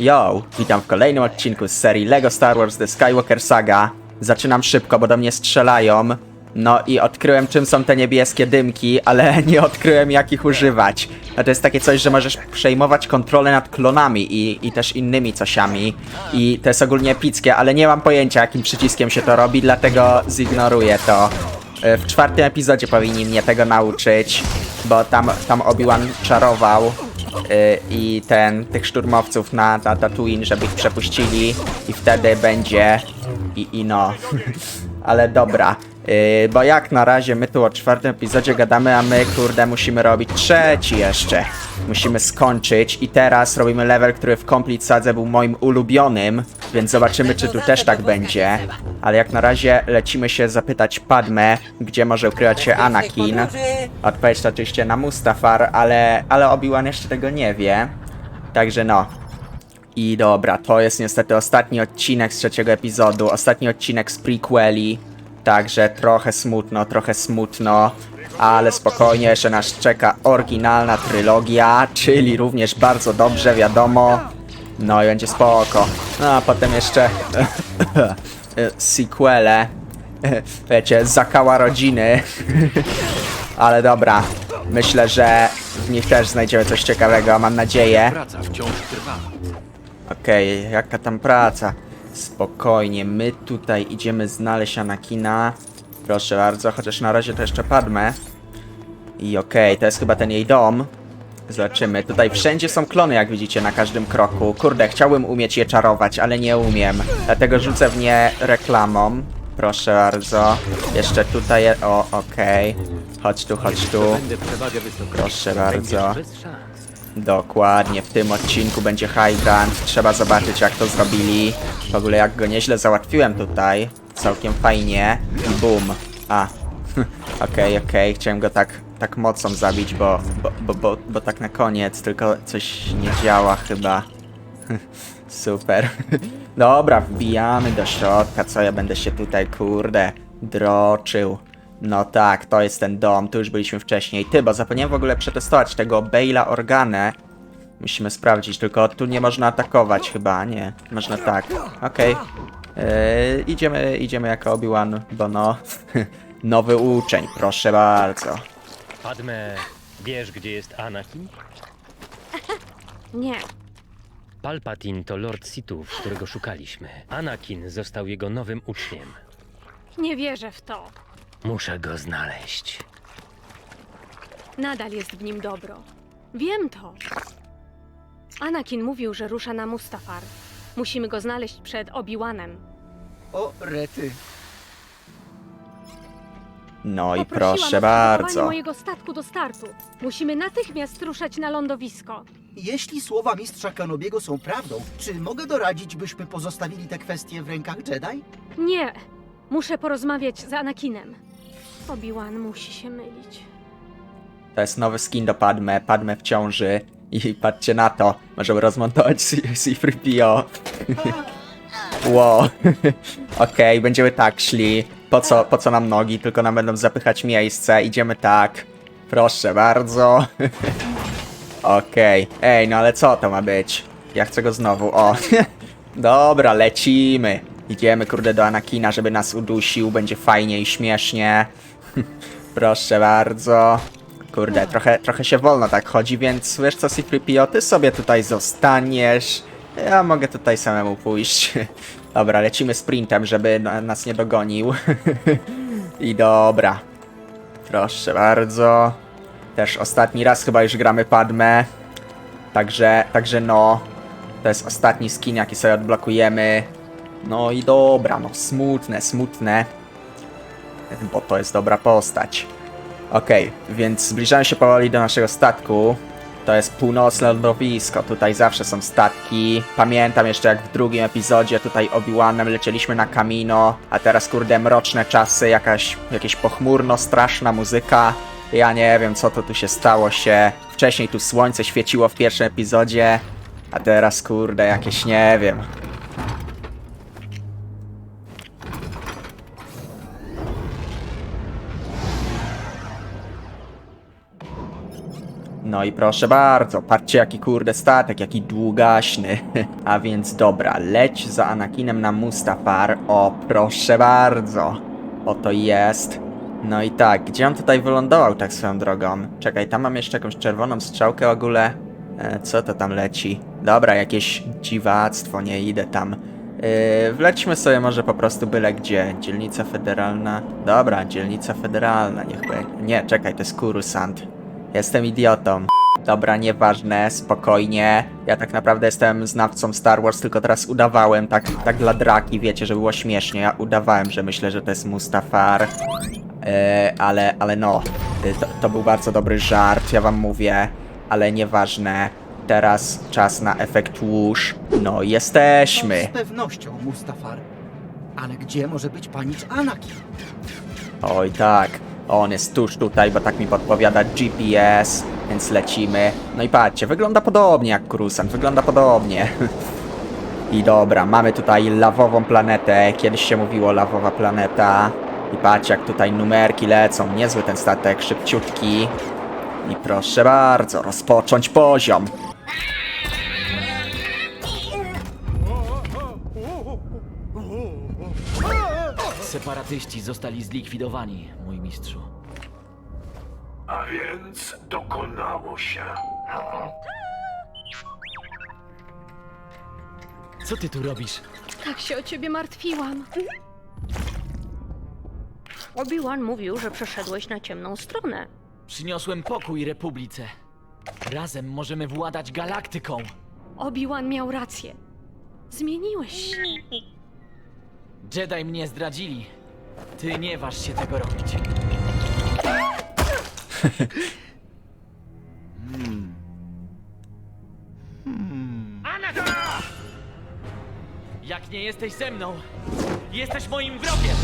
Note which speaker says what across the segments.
Speaker 1: Yo, witam w kolejnym odcinku z serii LEGO Star Wars The Skywalker Saga. Zaczynam szybko, bo do mnie strzelają. No i odkryłem czym są te niebieskie dymki, ale nie odkryłem jak ich używać. A to jest takie coś, że możesz przejmować kontrolę nad klonami i, i też innymi cosiami. I to jest ogólnie epickie, ale nie mam pojęcia jakim przyciskiem się to robi, dlatego zignoruję to. E, W czwartym epizodzie powinni mnie tego nauczyć, bo tam, tam Obi-Wan czarował i ten, tych szturmowców na, na Tatooine, żeby ich przepuścili i wtedy będzie i, i no. Ale dobra, y, bo jak na razie my tu o czwartym epizodzie gadamy, a my kurde musimy robić trzeci jeszcze. Musimy skończyć i teraz robimy level, który w Complete Sadze był moim ulubionym, więc zobaczymy czy tu też tak będzie. Ale jak na razie lecimy się zapytać Padme, gdzie może ukrywać się Anakin. Odpowiedź to oczywiście na Mustafar, ale, ale Obi-Wan jeszcze tego nie wie. Także no. I dobra, to jest niestety ostatni odcinek z trzeciego epizodu, ostatni odcinek z prequeli. Także trochę smutno, trochę smutno. Ale spokojnie, jeszcze nas czeka oryginalna trylogia, czyli również bardzo dobrze, wiadomo. No i będzie spoko. No a potem jeszcze sequele. Wiecie, zakała rodziny. Ale dobra, myślę, że w nich też znajdziemy coś ciekawego, mam nadzieję.
Speaker 2: Praca wciąż trwa.
Speaker 1: Okej, jaka tam praca? Spokojnie, my tutaj idziemy znaleźć Anakina. Proszę bardzo, chociaż na razie to jeszcze Padmę. I okej, to jest chyba ten jej dom. Zobaczymy. Tutaj wszędzie są klony, jak widzicie, na każdym kroku. Kurde, chciałbym umieć je czarować, ale nie umiem. Dlatego rzucę w nie reklamą. Proszę bardzo. Jeszcze tutaj... O, okej. Chodź tu, chodź tu. Proszę bardzo. Dokładnie, w tym odcinku będzie Hydrant. Trzeba zobaczyć jak to zrobili. W ogóle jak go nieźle załatwiłem tutaj. Całkiem fajnie. I boom. A. Okej, okej. Chciałem go tak, tak mocą zabić, bo, bo, bo, bo, bo tak na koniec. Tylko coś nie działa chyba. Super. Dobra, wbijamy do środka. Co ja będę się tutaj, kurde, droczył. No tak, to jest ten dom, tu już byliśmy wcześniej. Ty, bo zapomniałem w ogóle przetestować tego Bale'a Organę. Musimy sprawdzić, tylko tu nie można atakować chyba, nie. Można tak. Okej. Yy, idziemy, idziemy jako Obi-Wan, bo no... Nowy uczeń, proszę bardzo.
Speaker 3: Padme, wiesz gdzie jest Anakin?
Speaker 4: Nie,
Speaker 3: Palpatine to Lord Sithów, którego szukaliśmy. Anakin został jego nowym uczniem.
Speaker 4: nie wierzę w to.
Speaker 3: Muszę go znaleźć.
Speaker 4: Nadal jest w nim dobro. Wiem to. Anakin mówił, że rusza na Mustafar. Musimy go znaleźć przed Obi-Wanem.
Speaker 5: O, rety.
Speaker 1: No i
Speaker 4: Poprosiłam
Speaker 1: proszę
Speaker 4: o
Speaker 1: bardzo.
Speaker 4: przygotowanie mojego statku do startu. Musimy natychmiast ruszać na lądowisko.
Speaker 5: Jeśli słowa mistrza Kenobiego są prawdą, czy mogę doradzić, byśmy pozostawili te kwestie w rękach Jedi?
Speaker 4: Nie, muszę porozmawiać z Anakinem. Obi-Wan musi się mylić.
Speaker 1: To jest nowy skin do Padme, Padme w ciąży. I patrzcie na to, możemy rozmontować C- C-3PO. wow. Okej, będziemy tak szli. Po co, po co nam nogi? Tylko nam będą zapychać miejsce. Idziemy tak. Proszę bardzo. Okej. Ej, no ale co to ma być? Ja chcę go znowu. O. Dobra, lecimy. Idziemy, kurde, do Anakina, żeby nas udusił. Będzie fajnie i śmiesznie. Proszę bardzo. Kurde, trochę, trochę się wolno tak chodzi, więc wiesz co, C-3PO, ty sobie tutaj zostaniesz. Ja mogę tutaj samemu pójść. Dobra, lecimy sprintem, żeby na- nas nie dogonił. I dobra. Proszę bardzo. Też ostatni raz chyba już gramy Padme. Także, także no. To jest ostatni skin, jaki sobie odblokujemy. No i dobra, no smutne, smutne. Bo to jest dobra postać. Okej, więc zbliżamy się powoli do naszego statku. To jest północne lądowisko, tutaj zawsze są statki. Pamiętam jeszcze jak w drugim epizodzie tutaj Obi-Wanem lecieliśmy na Kamino, a teraz kurde mroczne czasy, jakaś, jakieś pochmurno, straszna muzyka. Ja nie wiem co to tu się stało się. Wcześniej tu słońce świeciło w pierwszym epizodzie, a teraz kurde jakieś nie wiem. No i proszę bardzo, patrzcie jaki kurde statek, jaki długaśny. A więc dobra, leć za Anakinem na Mustafar. O, proszę bardzo. Oto jest. No i tak, gdzie on tutaj wylądował tak swoją drogą? Czekaj, tam mam jeszcze jakąś czerwoną strzałkę w ogóle. E, co to tam leci? Dobra, jakieś dziwactwo, nie idę tam. Yy, wlećmy sobie może po prostu byle gdzie. Dzielnica federalna. Dobra, dzielnica federalna, niech będzie. Nie, czekaj, to jest Kurusant. Jestem idiotą. Dobra, nieważne, spokojnie. Ja tak naprawdę jestem znawcą Star Wars, tylko teraz udawałem, tak, tak dla draki, wiecie, że było śmiesznie. Ja udawałem, że myślę, że to jest Mustafar. E, ale, ale no, e, to, to był bardzo dobry żart, ja wam mówię, ale nieważne. Teraz czas na efekt łusz. No, jesteśmy.
Speaker 5: z pewnością Mustafar. Ale gdzie może być panicz Anakin?
Speaker 1: Oj tak, on jest tuż tutaj, bo tak mi podpowiada GPS, więc lecimy. No i patrzcie, wygląda podobnie jak Coruscant, wygląda podobnie. I dobra, mamy tutaj lawową planetę, kiedyś się mówiło lawowa planeta. I patrzcie jak tutaj numerki lecą, niezły ten statek, szybciutki. I proszę bardzo, rozpocząć poziom.
Speaker 6: Separatyści zostali zlikwidowani, mój mistrzu.
Speaker 7: A więc dokonało się.
Speaker 6: Co ty tu robisz?
Speaker 4: Tak się o ciebie martwiłam. Obi-Wan mówił, że przeszedłeś na ciemną stronę.
Speaker 6: Przyniosłem pokój Republice. Razem możemy władać galaktyką.
Speaker 4: Obi-Wan miał rację. Zmieniłeś się.
Speaker 6: Jedi mnie zdradzili. Ty nie waż się tego robić. Jak nie jesteś ze mną, jesteś moim wrogiem!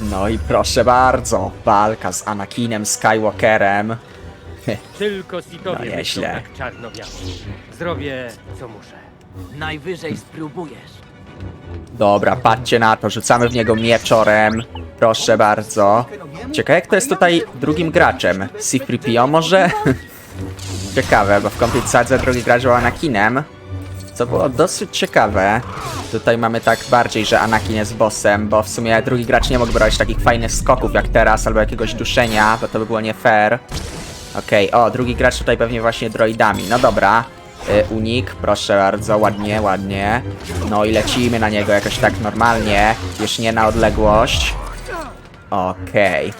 Speaker 1: No i proszę bardzo, walka z Anakinem Skywalkerem.
Speaker 3: Tylko
Speaker 1: No
Speaker 3: Sithowie myślą
Speaker 1: nieźle.
Speaker 3: tak czarno-biało. Zrobię, co muszę.
Speaker 6: Najwyżej spróbujesz.
Speaker 1: Dobra, patrzcie na to, rzucamy w niego mieczorem. Proszę bardzo. Ciekawe jak to jest tutaj drugim graczem. C-3PO może? ciekawe, bo w Complete Sadze drugi gracz był Anakinem. Co było dosyć ciekawe. Tutaj mamy tak bardziej, że Anakin jest bossem, bo w sumie drugi gracz nie mógł brać takich fajnych skoków jak teraz, albo jakiegoś duszenia, bo to by było nie fair. Okej, o, drugi gracz tutaj pewnie właśnie droidami. No dobra. Y, unik, proszę bardzo, ładnie, ładnie. No i lecimy na niego jakoś tak normalnie, już nie na odległość. Okej.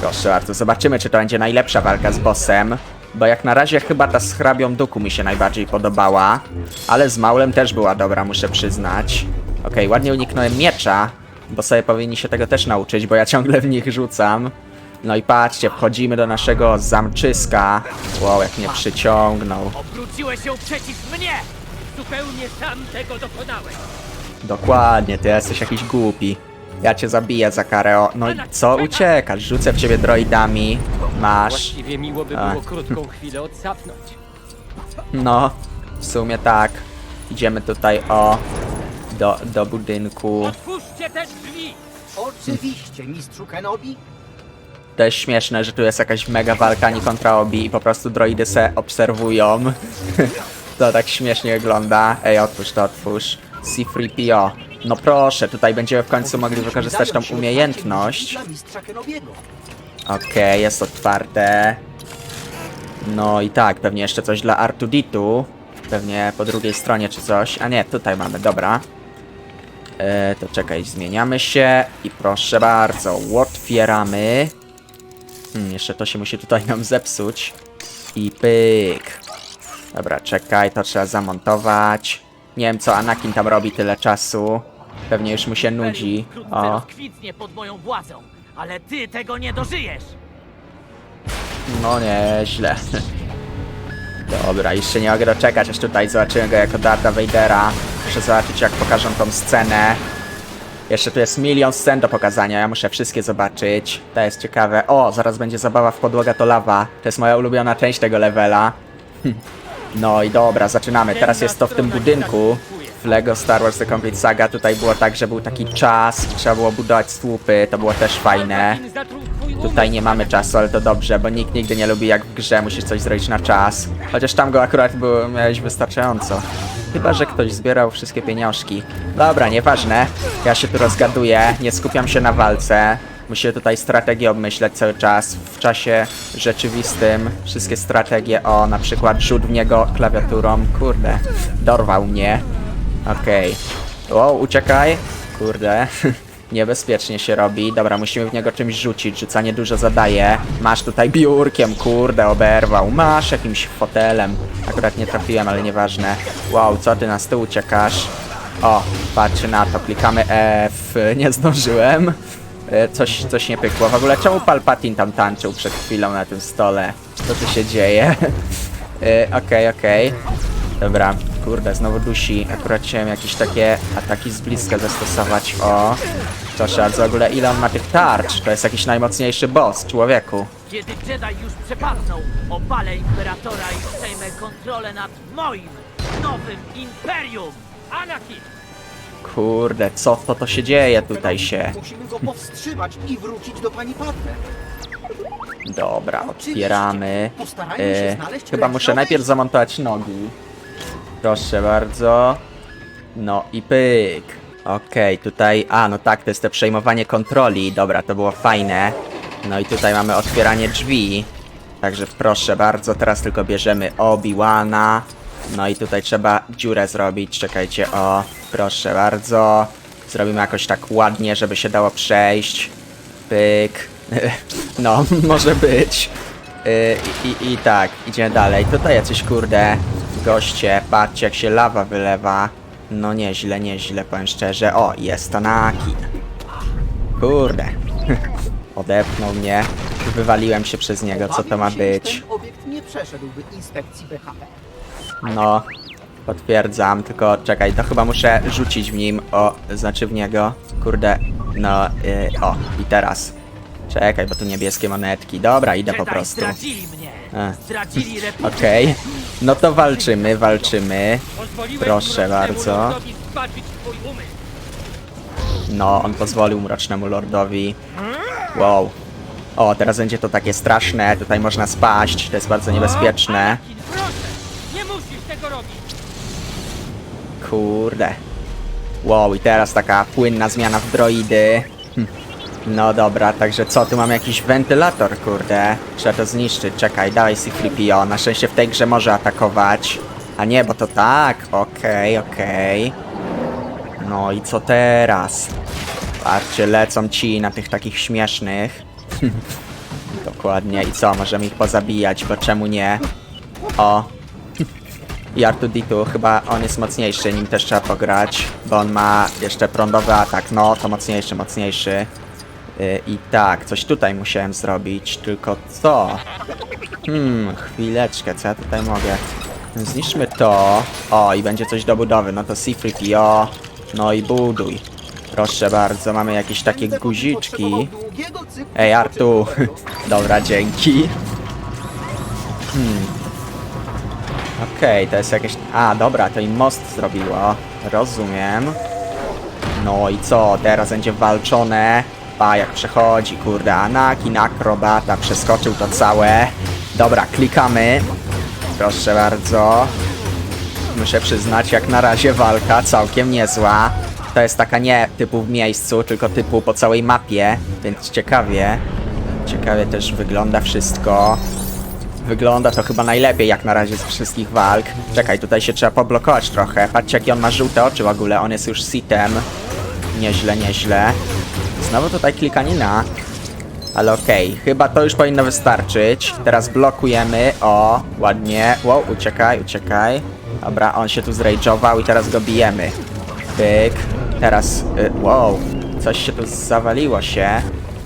Speaker 1: Proszę bardzo, zobaczymy czy to będzie najlepsza walka z bossem. Bo jak na razie chyba ta z hrabią duku mi się najbardziej podobała. Ale z Maulem też była dobra, muszę przyznać. Okej, ładnie uniknąłem miecza. Bo sobie powinni się tego też nauczyć, bo ja ciągle w nich rzucam. No i patrzcie, wchodzimy do naszego zamczyska. Wow, jak mnie przyciągnął.
Speaker 6: Obróciłeś się przeciw mnie!
Speaker 3: Zupełnie sam tego dokonałeś.
Speaker 1: Dokładnie, ty jesteś jakiś głupi. Ja cię zabiję za karę. O, no i co uciekasz? Rzucę w ciebie droidami. Masz.
Speaker 3: Właściwie miło by było krótką chwilę odsapnąć.
Speaker 1: No, w sumie tak. Idziemy tutaj o. Do, do budynku.
Speaker 3: Otwórzcie te drzwi!
Speaker 5: Oczywiście, mistrzu Kenobi.
Speaker 1: To jest śmieszne, że tu jest jakaś mega walka nie kontra obi i po prostu droidy se obserwują. to tak śmiesznie wygląda. Ej, otwórz to, otwórz. C3PO. No proszę, tutaj będziemy w końcu mogli wykorzystać tą umiejętność. Okej, jest otwarte. No i tak, pewnie jeszcze coś dla R2D2. Pewnie po drugiej stronie czy coś. A nie, tutaj mamy, dobra. E, to czekaj, zmieniamy się i proszę bardzo, otwieramy. Hmm, jeszcze to się musi tutaj nam zepsuć. I pyk. Dobra, czekaj, to trzeba zamontować. Nie wiem co Anakin tam robi tyle czasu. Pewnie już mu się nudzi. O.
Speaker 6: rozkwitnie pod moją władzą, ale ty tego nie dożyjesz!
Speaker 1: No nieźle. Dobra, jeszcze nie mogę doczekać, aż tutaj zobaczymy go jako Darda Vadera. Muszę zobaczyć jak pokażą tą scenę. Jeszcze tu jest milion scen do pokazania, ja muszę wszystkie zobaczyć. To jest ciekawe. O, zaraz będzie zabawa w podłoga to lawa. To jest moja ulubiona część tego levela. Hm. No i dobra, zaczynamy. Teraz jest to w tym budynku. W Lego Star Wars The Complete Saga tutaj było tak, że był taki czas, trzeba było budować słupy, to było też fajne. Tutaj nie mamy czasu, ale to dobrze, bo nikt nigdy nie lubi jak w grze musisz coś zrobić na czas. Chociaż tam go akurat było, miałeś wystarczająco. Chyba, że ktoś zbierał wszystkie pieniążki. Dobra, nieważne. Ja się tu rozgaduję, nie skupiam się na walce. Musimy tutaj strategię obmyśleć cały czas. W czasie rzeczywistym wszystkie strategie, o na przykład rzut w niego klawiaturą. Kurde, dorwał mnie. Okej. O, uciekaj. Kurde. Niebezpiecznie się robi. Dobra, musimy w niego czymś rzucić. Rzucanie dużo zadaje. Masz tutaj biurkiem, kurde, oberwał. Masz jakimś fotelem. Akurat nie trafiłem, ale nieważne. Wow, co ty na stół uciekasz? O, patrzy na to. Klikamy F. Nie zdążyłem. E, Coś, coś nie pykło. W ogóle czemu Palpatine tam tańczył przed chwilą na tym stole? Co tu się dzieje? E, Okej, okej. Dobra, kurde, znowu dusi. Akurat chciałem jakieś takie ataki z bliska zastosować. O, proszę bardzo, w ogóle ile on ma tych tarcz? To jest jakiś najmocniejszy boss, człowieku.
Speaker 6: Kiedy Jedi już przepadną, opalę Imperatora i przejmę kontrolę nad moim nowym Imperium! Anakin!
Speaker 1: Kurde, co to to się dzieje tutaj się?
Speaker 5: Musimy go powstrzymać i wrócić do pani Padme.
Speaker 1: Dobra, otwieramy.
Speaker 5: Postarajmy się
Speaker 1: E,
Speaker 5: znaleźć
Speaker 1: chyba muszę najpierw zamontować nogi. Proszę bardzo. No i pyk. Okej, tutaj. A, no tak, to jest to przejmowanie kontroli. Dobra, to było fajne. No i tutaj mamy otwieranie drzwi. Także proszę bardzo, teraz tylko bierzemy Obi-Wana. No i tutaj trzeba dziurę zrobić. Czekajcie, o, proszę bardzo. Zrobimy jakoś tak ładnie, żeby się dało przejść. Pyk. No, może być. Yy, i, i, I tak, idziemy dalej. Tutaj jacyś kurde goście. Patrzcie, jak się lawa wylewa. No nieźle, nieźle, powiem szczerze. O, jest to Anakin. Kurde. Odepnął mnie. Wywaliłem się przez niego, co to ma być.
Speaker 5: Ten obiekt nie przeszedłby inspekcji BHP.
Speaker 1: No, potwierdzam, tylko czekaj, to chyba muszę rzucić w nim, o, znaczy w niego, kurde, no, yy, o, i teraz. Czekaj, bo tu niebieskie monetki, dobra, idę po prostu.
Speaker 6: zdradzili mnie! Zdradzili Republikę!
Speaker 1: Okej, no to walczymy, walczymy. Proszę bardzo. No, on pozwolił Mrocznemu Lordowi. Wow. O, teraz będzie to takie straszne, tutaj można spaść, to jest bardzo niebezpieczne.
Speaker 6: Anakin, proszę! Nie musisz tego robić!
Speaker 1: Kurde. Wow, i teraz taka płynna zmiana w droidy. No dobra, także co, tu mam jakiś wentylator, kurde. Trzeba to zniszczyć, czekaj, dawaj C-3PO. Na szczęście w tej grze może atakować. A nie, bo to tak, okej, okej. No i co teraz? Patrzcie, lecą ci na tych takich śmiesznych. Dokładnie, i co, możemy ich pozabijać, bo czemu nie? O, i R2D2 chyba on jest mocniejszy, nim też trzeba pograć, bo on ma jeszcze prądowy atak, no to mocniejszy, mocniejszy. I tak, coś tutaj musiałem zrobić, tylko co? Hmm, chwileczkę, co ja tutaj mogę? Zniszczmy to. O, i będzie coś do budowy, no to C3PO, no i buduj. Proszę bardzo, mamy jakieś takie guziczki. Ej, Artu. Dobra, dzięki. Hmm. Okej, to jest jakieś... A, dobra, to im most zrobiło. Rozumiem. No i co? Teraz będzie walczone. Jak przechodzi, kurde. Anakin, akrobata, przeskoczył to całe. Dobra, klikamy. Proszę bardzo. Muszę przyznać, jak na razie walka całkiem niezła. To jest taka nie typu w miejscu, tylko typu po całej mapie, więc ciekawie. Ciekawie też wygląda wszystko. Wygląda to chyba najlepiej jak na razie z wszystkich walk. Czekaj, tutaj się trzeba poblokować trochę. Patrzcie, jakie on ma żółte oczy w ogóle. On jest już sitem. Nieźle, nieźle. Znowu tutaj klikanina. Ale okej, chyba to już powinno wystarczyć. Teraz blokujemy. O, ładnie. Wow, uciekaj, uciekaj. Dobra, on się tu zrage'ował i teraz go bijemy. Pyk. Teraz, y, wow, coś się tu zawaliło się.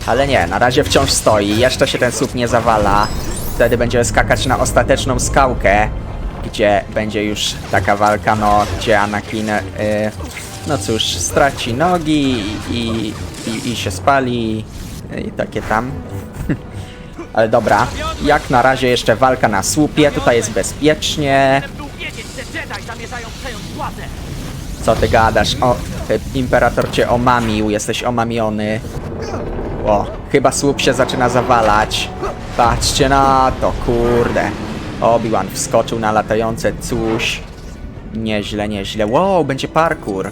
Speaker 1: Ale nie, na razie wciąż stoi. Jeszcze się ten słup nie zawala. Wtedy będziemy skakać na ostateczną skałkę, gdzie będzie już taka walka, no, gdzie Anakin, y, no cóż, straci nogi i, i, i się spali i takie tam. Ale dobra, jak na razie jeszcze walka na słupie, tutaj jest bezpiecznie. Co ty gadasz? O, imperator cię omamił, jesteś omamiony. O, chyba słup się zaczyna zawalać. Patrzcie na to, kurde. Obi-Wan wskoczył na latające coś. Nieźle, nieźle. Wow, będzie parkour.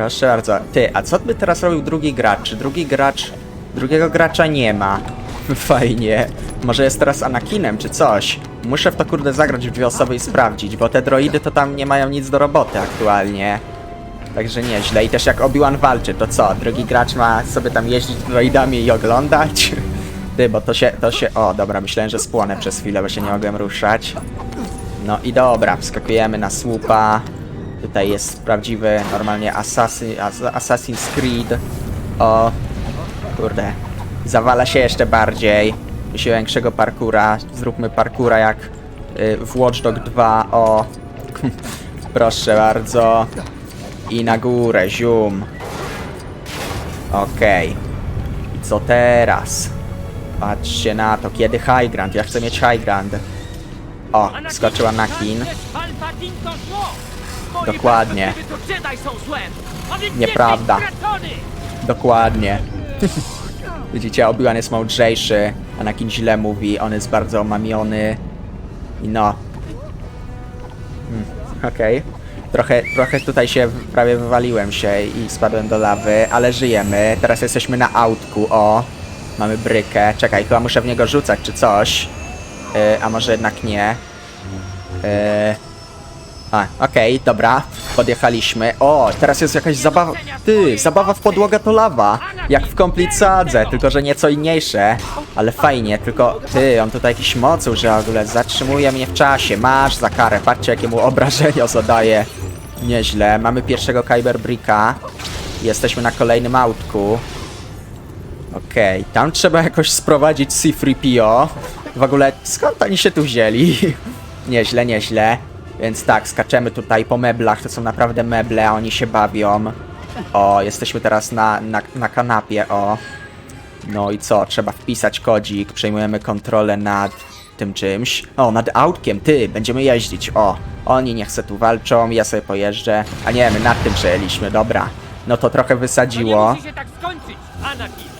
Speaker 1: Proszę bardzo. Ty, a co by teraz robił drugi gracz? Czy drugi gracz... Drugiego gracza nie ma. Fajnie. Może jest teraz Anakinem, czy coś. Muszę w to kurde zagrać w dwie osoby i sprawdzić, bo te droidy to tam nie mają nic do roboty aktualnie. Także nieźle. I też jak Obi-Wan walczy, to co? Drugi gracz ma sobie tam jeździć droidami i oglądać? Ty, bo to się, to się... O, dobra, myślałem, że spłonę przez chwilę, bo się nie mogłem ruszać. No i dobra, wskakujemy na słupa. Tutaj jest prawdziwy, normalnie Assassin, As- Assassin's Creed. O, kurde. Zawala się jeszcze bardziej. Musi większego parkura. Zróbmy parkura jak y, w Watch Dog 2. O, proszę bardzo. I na górę, zium. Okej. I co teraz? Patrzcie na to, kiedy high ground? Ja chcę mieć high ground. O, skoczył Anakin.
Speaker 6: Palpatine to zło! Z
Speaker 1: Dokładnie. Nieprawda. Dokładnie. Widzicie, Obi-Wan jest mądrzejszy, Anakin źle mówi, on jest bardzo omamiony. I no. Hmm, Okej. Trochę, trochę tutaj się prawie wywaliłem się i spadłem do lawy, ale żyjemy. Teraz jesteśmy na autku, o. Mamy brykę. Czekaj, chyba muszę w niego rzucać czy coś. Yy, a może jednak nie. Yy, a, okej, dobra. Podjechaliśmy. O, teraz jest jakaś zabawa. Ty, zabawa w podłogę to lawa. Jak w komplicadze, tylko że nieco inniejsze. Ale fajnie, tylko ty, on tutaj jakiś moc użył w ogóle. Zatrzymuje mnie w czasie. Masz za karę. Patrzcie, jakie mu obrażenia zadaje. Nieźle. Mamy pierwszego Kyber Bricka. Jesteśmy na kolejnym autku. Okej, tam trzeba jakoś sprowadzić C3PO. W ogóle, skąd oni się tu wzięli? nieźle, nieźle. Więc tak, skaczemy tutaj po meblach, to są naprawdę meble, a oni się bawią. O, jesteśmy teraz na, na, na kanapie, o. No i co, trzeba wpisać kodzik, przejmujemy kontrolę nad tym czymś. O, nad autkiem, ty, będziemy jeździć, o. Oni nie chcą tu walczą, ja sobie pojeżdżę. A nie, my nad tym przejęliśmy, dobra. No to trochę wysadziło.
Speaker 6: musi się tak skończyć, Anakin!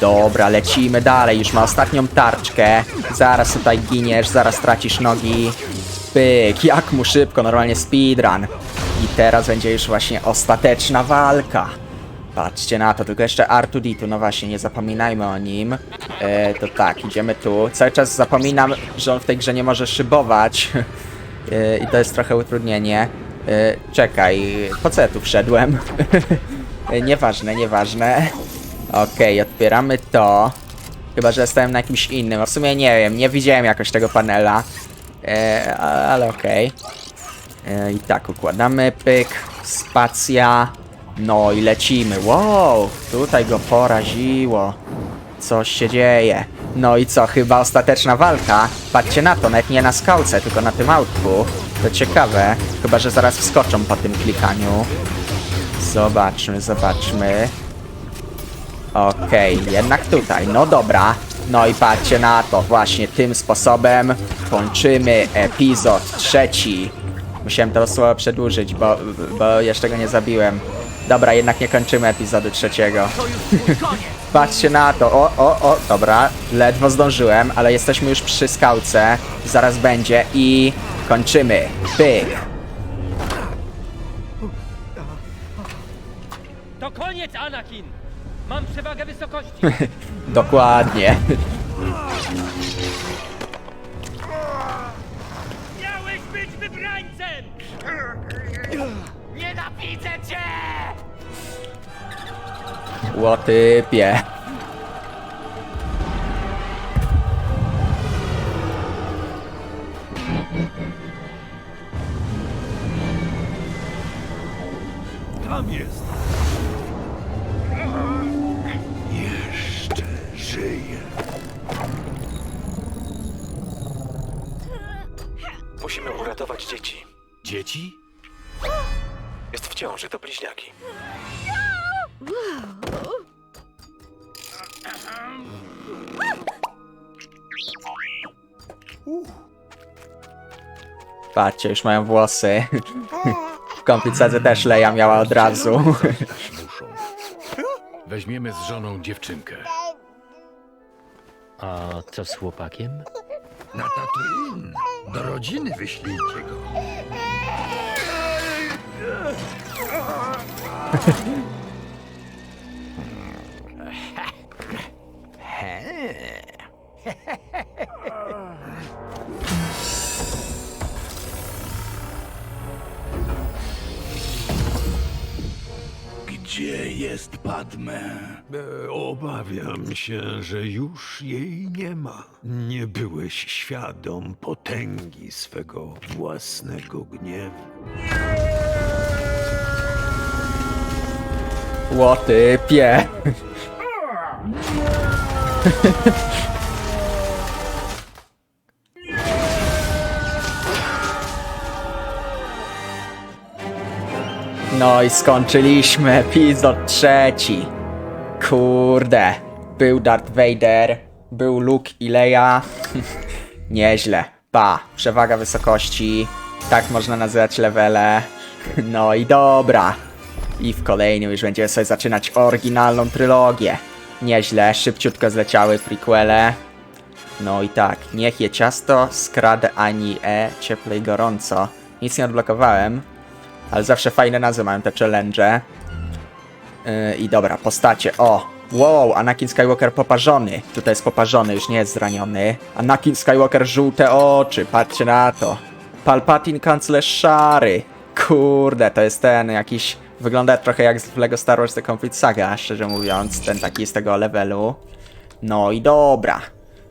Speaker 1: Dobra, lecimy dalej, już ma ostatnią tarczkę. Zaraz tutaj giniesz, zaraz tracisz nogi. Pyk, jak mu szybko, normalnie speedrun. I teraz będzie już właśnie ostateczna walka. Patrzcie na to, tylko jeszcze R2D2, no właśnie, nie zapominajmy o nim. E, to tak, idziemy tu. Cały czas zapominam, że on w tej grze nie może szybować. E, I to jest trochę utrudnienie. E, czekaj, po co ja tu wszedłem? E, nieważne, nieważne. Okej, odbieramy to. Chyba, że stałem na jakimś innym. W sumie nie wiem, nie widziałem jakoś tego panela. E, ale okej. E, I tak, układamy pyk, spacja. No i lecimy. Wow, tutaj go poraziło. Coś się dzieje. No i co, chyba ostateczna walka. Patrzcie na to, nawet nie na skałce, tylko na tym autku. To ciekawe. Chyba, że zaraz wskoczą po tym klikaniu. Zobaczmy, zobaczmy. Okej, jednak tutaj, no dobra. No i patrzcie na to, właśnie tym sposobem kończymy epizod trzeci. Musiałem to słowo przedłużyć, bo, bo jeszcze go nie zabiłem. Dobra, jednak nie kończymy epizodu trzeciego. Patrzcie na to, o, o, o, dobra, ledwo zdążyłem, ale jesteśmy już przy skałce, zaraz będzie i kończymy. Pyk.
Speaker 6: To koniec, Anakin! Mam przewagę wysokości!
Speaker 1: Dokładnie.
Speaker 6: Miałeś być wybrańcem! Nienawidzę cię!
Speaker 1: Łotypie. Patrzcie, już mają włosy. W komplicadze też Leja miała od razu.
Speaker 2: Weźmiemy z żoną dziewczynkę.
Speaker 3: A co z chłopakiem?
Speaker 7: Na Tatooine. Do rodziny wyślijcie go. Padme?
Speaker 8: E, Obawiam się, że już jej nie ma. Nie byłeś świadom potęgi swego własnego gniewu.
Speaker 1: Łoty, No i skończyliśmy epizod trzeci. Kurde. Był Darth Vader, był Luke i Leia. Nieźle. Pa, przewaga wysokości. Tak można nazywać levele. No i dobra. I w kolejnym już będziemy sobie zaczynać oryginalną trylogię. Nieźle, szybciutko zleciały prequele. No i tak, niech je ciasto, skrad ani e, cieple i gorąco. Nic nie odblokowałem, ale zawsze fajne nazwy mają te challenge. Yy, I dobra, postacie, o! Wow, Anakin Skywalker poparzony. Tutaj jest poparzony, już nie jest zraniony. Anakin Skywalker żółte oczy, patrzcie na to. Palpatine kanclerz szary. Kurde, to jest ten jakiś... Wygląda trochę jak w LEGO Star Wars The Complete Saga, szczerze mówiąc. Ten taki z tego levelu. No i dobra.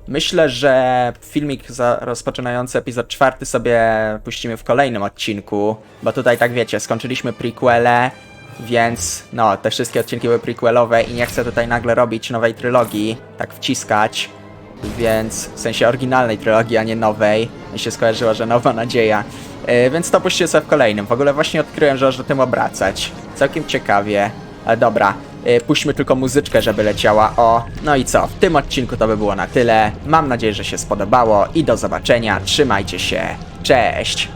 Speaker 1: Myślę, że filmik za rozpoczynający epizod czwarty sobie puścimy w kolejnym odcinku, bo tutaj tak wiecie, skończyliśmy prequele, więc no, te wszystkie odcinki były prequelowe i nie chcę tutaj nagle robić nowej trylogii, tak wciskać, więc w sensie oryginalnej trylogii, a nie nowej. Mi się skojarzyło, że nowa nadzieja. Yy, więc to puśćcie sobie w kolejnym. W ogóle właśnie odkryłem, że można tym obracać. Całkiem ciekawie. Ale dobra, puśćmy tylko muzyczkę, żeby leciała. O, no i co? W tym odcinku to by było na tyle. Mam nadzieję, że się spodobało i do zobaczenia. Trzymajcie się. Cześć!